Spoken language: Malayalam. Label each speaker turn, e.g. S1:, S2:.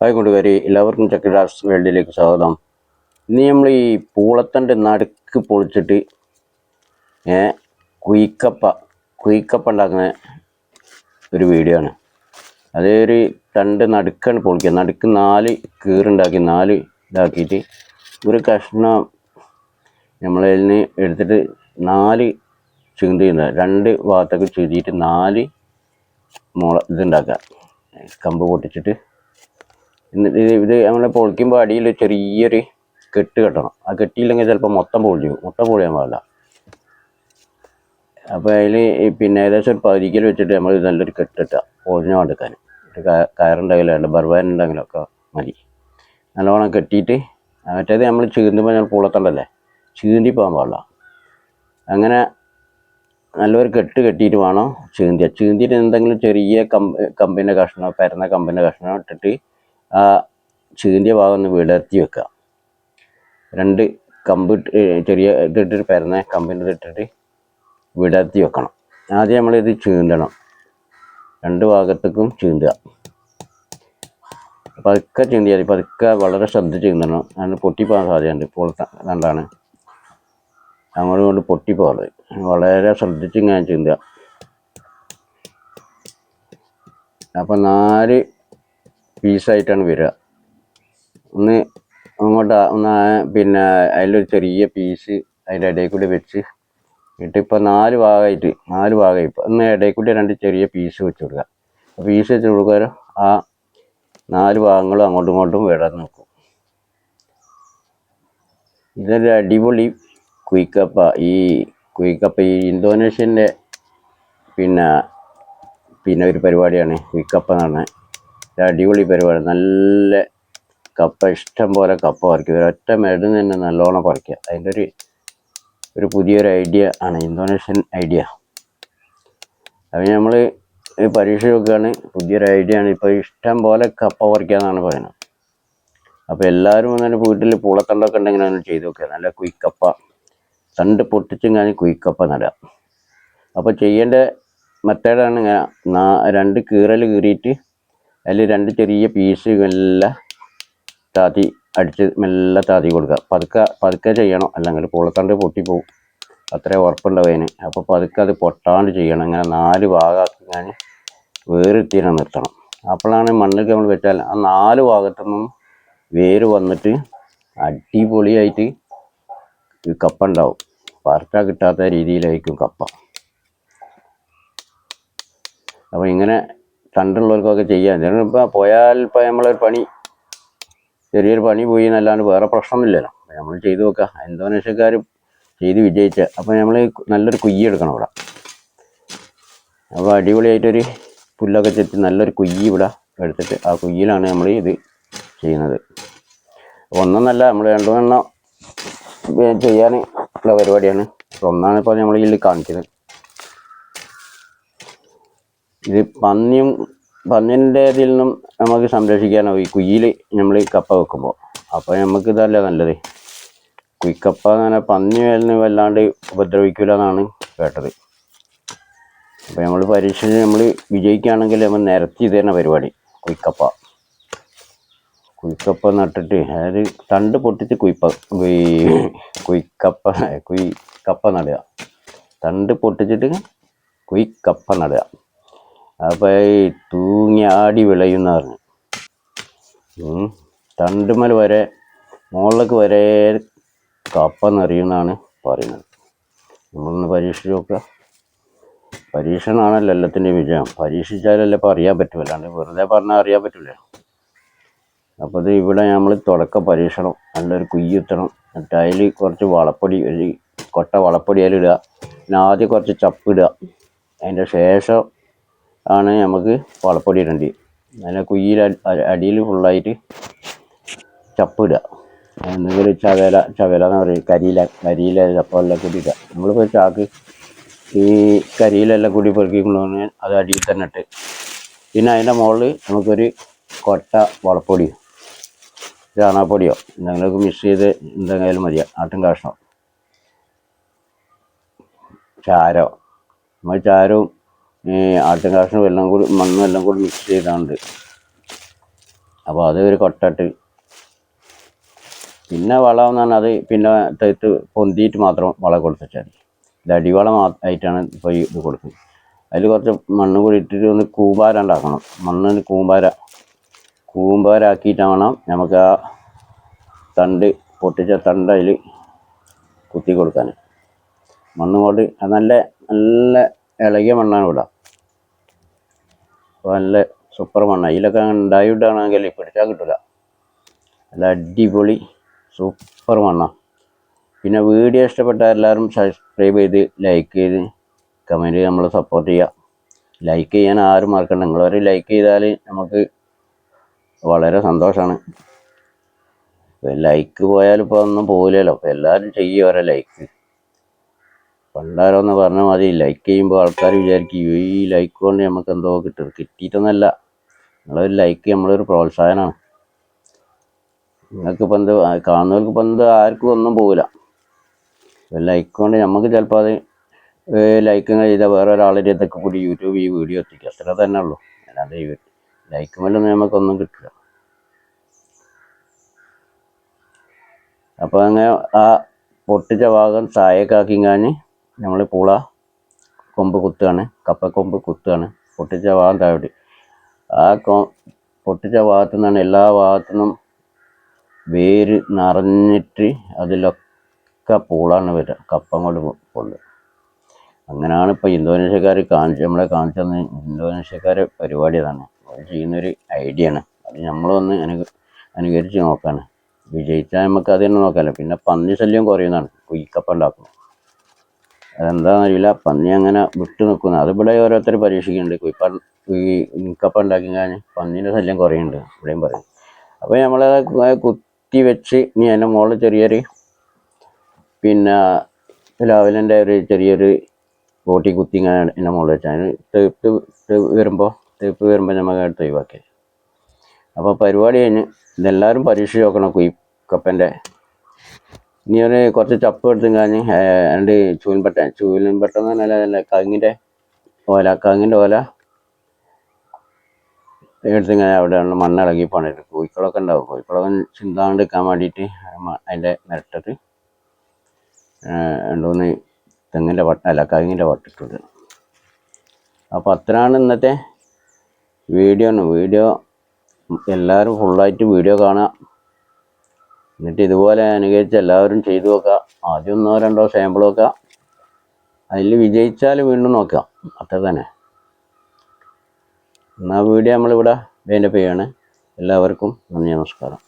S1: ഹായ് കൂട്ടുകാരി എല്ലാവർക്കും ചക്രരാസ് വേൾഡിലേക്ക് സ്വാഗതം. ഇന്ന് നമ്മൾ ഈ പൂളത്തന്റെ നടുക്ക് പൊളിച്ചിട്ട് കുയിക്കപ്പ കുയിക്കപ്പ ഉണ്ടാക്കുന്ന ഒരു വീഡിയോ ആണ്. അതേ ഒരു തണ്ട് നടുക്കാണ് പൊളിക്കുക. നടുക്ക് നാല് കീറുണ്ടാക്കി നാല് ഇതാക്കിയിട്ട് ഒരു കഷ്ണം നമ്മളതിൽ നിന്ന് എടുത്തിട്ട് നാല് ചിന്തി രണ്ട് ഭാഗത്തൊക്കെ ചുരിയിട്ട് നാല് മുള ഇതുണ്ടാക്കുക കമ്പ് പൊട്ടിച്ചിട്ട് എന്നിട്ട് ഇത് നമ്മളെ പൊളിക്കുമ്പോൾ അടിയിൽ ചെറിയൊരു കെട്ട് കെട്ടണം. ആ കെട്ടിയില്ലെങ്കിൽ ചിലപ്പോൾ മൊത്തം പൊളിച്ചു. മൊത്തം പൊളിയാൻ പാടില്ല. അപ്പോൾ അതിൽ പിന്നെ ഏകദേശം ഒരു പതിരിക്കൽ വെച്ചിട്ട് നമ്മൾ നല്ലൊരു കെട്ടിട്ട പൊളിഞ്ഞ കൊടുക്കാൻ ഒരു കയറുണ്ടെങ്കിലോ അല്ല ഒക്കെ മതി. നല്ലോണം കെട്ടിയിട്ട് മറ്റേത് നമ്മൾ ചീന്തുമ്പോൾ നമ്മൾ പുളത്തണ്ടല്ലേ? ചീന്തി പോകാൻ പാടില്ല. അങ്ങനെ നല്ലൊരു കെട്ട് കെട്ടിയിട്ട് വേണം ചീന്തിയ. ചീന്തിയിട്ട് എന്തെങ്കിലും ചെറിയ കമ്പ് കമ്പിന്റെ കഷ്ണം പരന്ന കമ്പിന്റെ കഷ്ണം ഇട്ടിട്ട് ആ ചീന്തിയ ഭാഗം ഒന്ന് വിടർത്തി വെക്കുക. രണ്ട് കമ്പ് ചെറിയ ഇതിട്ടിട്ട് പരന്ന കമ്പിന്റെ ഇട്ടിട്ട് വിടർത്തി വെക്കണം. ആദ്യം നമ്മളിത് ചീന്തണം. രണ്ട് ഭാഗത്തേക്കും ചീന്തുക. പതുക്കെ ചീന്തിയാൽ. പതുക്കെ വളരെ ശ്രദ്ധിച്ച് ചീന്തണം. അതിന് പൊട്ടിപ്പോകാൻ സാധ്യതയുണ്ട്. ഇപ്പോൾ കണ്ടാണ്. അങ്ങോട്ടും കൊണ്ട് പൊട്ടിപ്പോകരുത് വളരെ ശ്രദ്ധിച്ച് ഇങ്ങനെ ചീന്തുക. അപ്പം നാല് പീസായിട്ടാണ് വരിക. ഒന്ന് അങ്ങോട്ട് ഒന്ന് പിന്നെ അതിലൊരു ചെറിയ പീസ് അതിന്റെ ഇടയിൽ കൂടി വെച്ച് ഇട്ട് ഇപ്പോൾ നാല് ഭാഗമായിട്ട് നാല് ഭാഗമായി. ഇപ്പോൾ ഒന്ന് ഇടയിൽ കൂടി രണ്ട് ചെറിയ പീസ് വെച്ച് കൊടുക്കുക. പീസ് വെച്ച് കൊടുക്കാൻ ആ നാല് ഭാഗങ്ങളും അങ്ങോട്ടും ഇങ്ങോട്ടും വിടാൻ നോക്കും ഇതൊരു അടിപൊളി കുയിക്കപ്പ. ഈ കുയിക്കപ്പ ഈ ഇന്തോനേഷ്യന്റെ പിന്നെ പിന്നെ ഒരു പരിപാടിയാണ് കുയിക്കപ്പ എന്ന് പറഞ്ഞാൽ. അടിപൊളി പരിപാടി. നല്ല കപ്പ ഇഷ്ടം പോലെ കപ്പ പറിക്കുക ഒരൊറ്റ മരുന്ന് തന്നെ നല്ലോണം പറിക്കുക. അതിന്റെ ഒരു ഒരു പുതിയൊരു ഐഡിയ ആണ്. Indonesian idea. അത് നമ്മൾ പരീക്ഷ നോക്കുകയാണ്. പുതിയൊരു ഐഡിയ ആണ്. ഇപ്പോൾ ഇഷ്ടം പോലെ കപ്പ പറിക്കുക എന്നാണ് പറയുന്നത്. അപ്പോൾ എല്ലാവരും അങ്ങനെ വീട്ടിൽ പൂളത്തണ്ടൊക്കെ ഉണ്ടെങ്കിൽ അങ്ങനെ ചെയ്ത് നോക്കുക നല്ല കുയിക്കപ്പ. തണ്ട് പൊട്ടിച്ചും കാണി കുയിക്കപ്പ നടുക. അപ്പോൾ ചെയ്യേണ്ട മെത്തേഡാണ് ഇങ്ങനെ രണ്ട് കീറൽ കീറിയിട്ട് അതിൽ രണ്ട് ചെറിയ പീസ് മെല്ലെ താത്തി അടിച്ച് മെല്ലെ താത്തി കൊടുക്കുക. പതുക്കെ പതുക്കെ ചെയ്യണം. അല്ലെങ്കിൽ പൊളത്തണ്ട് പൊട്ടിപ്പോവും അത്രേ ഉറപ്പുണ്ടാവും അതിന്. അപ്പോൾ പതുക്കെ അത് പൊട്ടാണ്ട് ചെയ്യണം. ഇങ്ങനെ നാല് ഭാഗമാക്കി ഞാൻ വേറിട്ടീനെ നിർത്തണം. അപ്പോഴാണ് മണ്ണിൽ നമ്മൾ വെച്ചാൽ ആ നാല് ഭാഗത്തുനിന്നും വേര് വന്നിട്ട് അടിപൊളിയായിട്ട് കപ്പ ഉണ്ടാവും. പറച്ച കിട്ടാത്ത രീതിയിലായിരിക്കും കപ്പ. അപ്പോൾ ഇങ്ങനെ തണ്ടുള്ളവർക്കൊക്കെ ചെയ്യാൻ ഇപ്പൊ പോയാൽ ഇപ്പം നമ്മളൊരു പണി ചെറിയൊരു പണി പോയി എന്നല്ലാണ്ട് വേറെ പ്രശ്നമൊന്നുമില്ലല്ലോ. നമ്മൾ ചെയ്തു നോക്കാം. ഇന്തോനേഷ്യക്കാർ ചെയ്ത് വിജയിച്ച. അപ്പോൾ നമ്മൾ നല്ലൊരു കുയ്യ് എടുക്കണം ഇവിടെ. അപ്പോൾ അടിപൊളിയായിട്ടൊരു പുല്ലൊക്കെ ചെത്തി നല്ലൊരു കുയ്യ് ഇവിടെ എടുത്തിട്ട് ആ കുയ്യിലാണ് നമ്മൾ ഇത് ചെയ്യുന്നത്. ഒന്നൊന്നല്ല നമ്മൾ രണ്ടുമെണ്ണം ചെയ്യാൻ ഉള്ള പരിപാടിയാണ്. ഒന്നാണ് ഇപ്പോൾ നമ്മൾ ഇതിൽ കാണിച്ചത് ഇത് പന്നിയും പന്നിന്റെ ഇതിൽ നിന്നും നമുക്ക് സംരക്ഷിക്കാനാവും ഈ കുയ്യിൽ നമ്മൾ കപ്പ വെക്കുമ്പോൾ അപ്പോൾ നമുക്ക് ഇതല്ല നല്ലത്. കുയ്ക്കപ്പ അങ്ങനെ പന്നി വേലിന് വല്ലാണ്ട് ഉപദ്രവിക്കില്ല എന്നാണ് കേട്ടത്. അപ്പോൾ നമ്മൾ പരീക്ഷിച്ച് നമ്മൾ വിജയിക്കുകയാണെങ്കിൽ നമ്മൾ നിരത്തി ഇത് തന്നെ പരിപാടി. കുയ്ക്കപ്പ. കുയ്ക്കപ്പ നട്ടിട്ട് അതായത് തണ്ട് പൊട്ടിച്ച് കുയ്പ്പ കുയ്ക്കപ്പ കുയ്ക്കപ്പ കുയ് കപ്പ നടുക. തണ്ട് പൊട്ടിച്ചിട്ട് കുയ്ക്കപ്പ നടുക. അപ്പോൾ ഈ ആടി വിളയുന്ന പറഞ്ഞു. തണ്ടുമൽ വരെ മുകളിലേക്ക് വരെ കപ്പ നിറയുമെന്നാണ് പറയുന്നത്. നമ്മളൊന്ന് പരീക്ഷിച്ച് നോക്കുക. പരീക്ഷണമാണല്ലോ എല്ലാത്തിന്റെയും വിജയം. പരീക്ഷിച്ചാലല്ലേ ഇപ്പോൾ അറിയാൻ പറ്റുമല്ലോ അല്ലാണ്ട് വെറുതെ പറഞ്ഞാൽ അറിയാൻ പറ്റില്ല അപ്പോൾ ഇത് ഇവിടെ നമ്മൾ തുടക്ക പരീക്ഷണം. നല്ലൊരു കുയ്യുത്തണം. എന്നിട്ട് അതിൽ കുറച്ച് വളപ്പൊടി ഒരു കൊട്ട വളപ്പൊടി അതിലിടുക. പിന്നെ ആദ്യം കുറച്ച് ചപ്പിടുക അതിന്റെ ശേഷം ആണ് നമുക്ക് വളപ്പൊടി ഇടേണ്ടത് അതിനെ കുയ്യിൽ അടിയിൽ ഫുള്ളായിട്ട് ചപ്പ് ഇടുക എന്തെങ്കിലും ചവേല ചവേല എന്ന് പറയും കരിയില കരിയില ചപ്പെല്ലാം കൂടി ഇടുക. നമ്മളിപ്പോൾ ചാക്ക് ഈ കരിയിലെല്ലാം കൂടി പെറുക്കിക്കൊണ്ടുവന്ന് അത് അടിയിൽ തന്നെ ഇട്ട്. പിന്നെ അതിന്റെ മുകളിൽ നമുക്കൊരു കൊട്ട വളപ്പൊടിയോ ചാണകപ്പൊടിയോ എന്തെങ്കിലുമൊക്കെ മിക്സ് ചെയ്ത് എന്തെങ്കിലും മതിയോ ആട്ടും കാഷ്ടം ചാരോ. നമ്മൾ ചാരവും ആട്ടും കാഷ്ടവും എല്ലാം കൂടി മണ്ണും എല്ലാം കൂടി മിക്സ് ചെയ്താണ്ട്. അപ്പോൾ അത് ഒരു കൊട്ടട്ട്. പിന്നെ വളം എന്ന് പറഞ്ഞാൽ അത് പിന്നെ തെത്ത് പൊന്തിയിട്ട് മാത്രം വളം കൊടുത്തിട്ടാൽ മതി. ഇത് അടിവളം ആയിട്ടാണ് ഇപ്പോൾ ഇത് കൊടുക്കുന്നത്. അതിൽ കുറച്ച് മണ്ണ് കൂടി ഇട്ടിട്ട് ഒന്ന് കൂമ്പാര ഉണ്ടാക്കണം മണ്ണിന് കൂമ്പാര കൂമ്പാരാക്കിയിട്ട് നമുക്ക് ആ തണ്ട് പൊട്ടിച്ച തണ്ട് അതിൽ കുത്തി കൊടുക്കാൻ മണ്ണ് കൊണ്ട് നല്ല നല്ല ഇളകിയ മണ്ണാണ് അപ്പോൾ നല്ല സൂപ്പർ മണ്ണാണ് ഇതിലൊക്കെ ഉണ്ടായിട്ടാണെങ്കിൽ പിടിച്ചാൽ കിട്ടില്ല നല്ല അടിപൊളി സൂപ്പർ മണ്ണാണ് പിന്നെ വീഡിയോ ഇഷ്ടപ്പെട്ട എല്ലാവരും സബ്സ്ക്രൈബ് ചെയ്ത് ലൈക്ക് ചെയ്ത് കമന്റ് ചെയ്ത് നമ്മളെ സപ്പോർട്ട് ചെയ്യുക. ലൈക്ക് ചെയ്യാൻ ആരും മറക്കണ്ട. നിങ്ങളൊരു ലൈക്ക് ചെയ്താൽ നമുക്ക് വളരെ സന്തോഷമാണ് ലൈക്ക് പോയാൽ ഇപ്പോൾ ഒന്നും പോകില്ലല്ലോ അപ്പോൾ എല്ലാവരും ചെയ്യുക ഓരോ ലൈക്ക് പണ്ടാരൊന്ന് പറഞ്ഞ മതി ലൈക്ക് ചെയ്യുമ്പോൾ ആൾക്കാർ വിചാരിക്കും ഈ ലൈക്ക് കൊണ്ട് നമുക്ക് എന്തോ കിട്ടും കിട്ടിയിട്ടൊന്നല്ല. നിങ്ങളൊരു ലൈക്ക് നമ്മളൊരു പ്രോത്സാഹനമാണ് നിങ്ങൾക്ക് ഇപ്പം എന്ത് കാണുന്നവർക്ക് ഇപ്പം എന്ത് ആർക്കും ഒന്നും പോകില്ല ലൈക്ക് കൊണ്ട് നമുക്ക് ചിലപ്പോൾ അത് ലൈക്ക് ചെയ്താൽ വേറെ ഒരാളുടെ ഇതൊക്കെ കൂടി യൂട്യൂബ് ഈ വീഡിയോ എത്തിക്കുക അത്ര തന്നെ ഉള്ളൂ. അല്ലാതെ ലൈക്ക് മേലൊന്നും നമുക്കൊന്നും കിട്ടില്ല അപ്പോൾ അങ്ങനെ ആ പൊട്ടിച്ച ഭാഗം താഴേക്കാക്കിങ്ങാന് നമ്മൾ പൂള കൊമ്പ് കുത്തുകയാണ് കപ്പക്കൊമ്പ് കുത്തുകയാണ്. പൊട്ടിച്ച ഭാഗം താഴോട്ട്. ആ കൊ പൊട്ടിച്ച ഭാഗത്തു നിന്നാണ് എല്ലാ ഭാഗത്തു നിന്നും വേര് നിറഞ്ഞിട്ട് അതിലൊക്കെ പൂളാണ് വരിക കപ്പ കൊണ്ട് കൊണ്ട് അങ്ങനെയാണ് ഇപ്പോൾ ഇന്തോനേഷ്യക്കാർ കാണിച്ച് നമ്മളെ കാണിച്ചു തന്നെ ഇന്തോനേഷ്യക്കാരെ പരിപാടി അതാണ്. അവർ ചെയ്യുന്നൊരു ഐഡിയ ആണ് അത് നമ്മളൊന്ന് അനു അനുകരിച്ച് നോക്കാണ്. വിജയിച്ചാൽ നമുക്ക് അത് തന്നെ നോക്കാമല്ലോ പിന്നെ പന്നി ശല്യം കുറയുന്നതാണ്. കുയിക്കപ്പ ഉണ്ടാക്കും. അതെന്താണെന്ന് അറിയില്ല. പന്നി അങ്ങനെ വിട്ടു നിൽക്കുന്നു അതിവിടെ ഓരോരുത്തർ പരീക്ഷിക്കുന്നുണ്ട്. കുയിപ്പ ഈ കുയിക്കപ്പ ഉണ്ടാക്കി കഴിഞ്ഞാൽ പന്നീന്റെ ശല്യം കുറയുന്നുണ്ട്. ഇവിടെയും പറയും. അപ്പോൾ നമ്മൾ കുത്തി വെച്ച് ഇനി അതിന്റെ മുകളിൽ ചെറിയൊരു പിന്നെ ലാവലിന്റെ ഒരു ചെറിയൊരു ബോട്ടി കുത്തി ഇങ്ങനെ എന്റെ മുകളിൽ വെച്ചാൽ അതിന് തേപ്പ് തേപ്പ് വരുമ്പോൾ തേപ്പ് വരുമ്പോൾ നമുക്ക് അടുത്ത് ഒഴിവാക്കി. അപ്പോൾ പരിപാടി കഴിഞ്ഞ് ഇതെല്ലാവരും പരീക്ഷിച്ച് നോക്കണം. കുയിക്കപ്പന്റെ ഇനി ഒരു കുറച്ച് ചപ്പ് എടുത്തും കഴിഞ്ഞ് രണ്ട് ചൂൽമ്പട്ട ചൂൽമ്പട്ട എന്ന് പറഞ്ഞാൽ അതല്ല കങ്ങിന്റെ ഓല കങ്ങിന്റെ ഓല എടുത്തിങ്ങനെ മണ്ണ് മണ്ണിളകി പണിയിട്ട് കോഴിക്കളൊക്കെ ഉണ്ടാവും. കോഴിക്കളൊക്കെ ചിന്താണ്ട് നിൽക്കാൻ വേണ്ടിയിട്ട് അതിന്റെ നിരട്ടത്ത് രണ്ടുമൂന്ന് തെങ്ങിന്റെ വട്ട അല്ല കങ്ങിന്റെ വട്ടിട്ടത് അപ്പോൾ അത്രയാണ് ഇന്നത്തെ വീഡിയോ വീഡിയോ എല്ലാവരും ഫുള്ളായിട്ട് വീഡിയോ കാണുക. എന്നിട്ട് ഇതുപോലെ അനുകരിച്ച് എല്ലാവരും ചെയ്തു നോക്കുക. ആദ്യം ഒന്നോ രണ്ടോ സാമ്പിൾ നോക്കുക. അതിൽ വിജയിച്ചാൽ വീണ്ടും നോക്കാം അത്ര തന്നെ. എന്നാൽ വീഡിയോ നമ്മളിവിടെ വേന്റെ ചെയ്യാണ് എല്ലാവർക്കും നന്ദി നമസ്കാരം.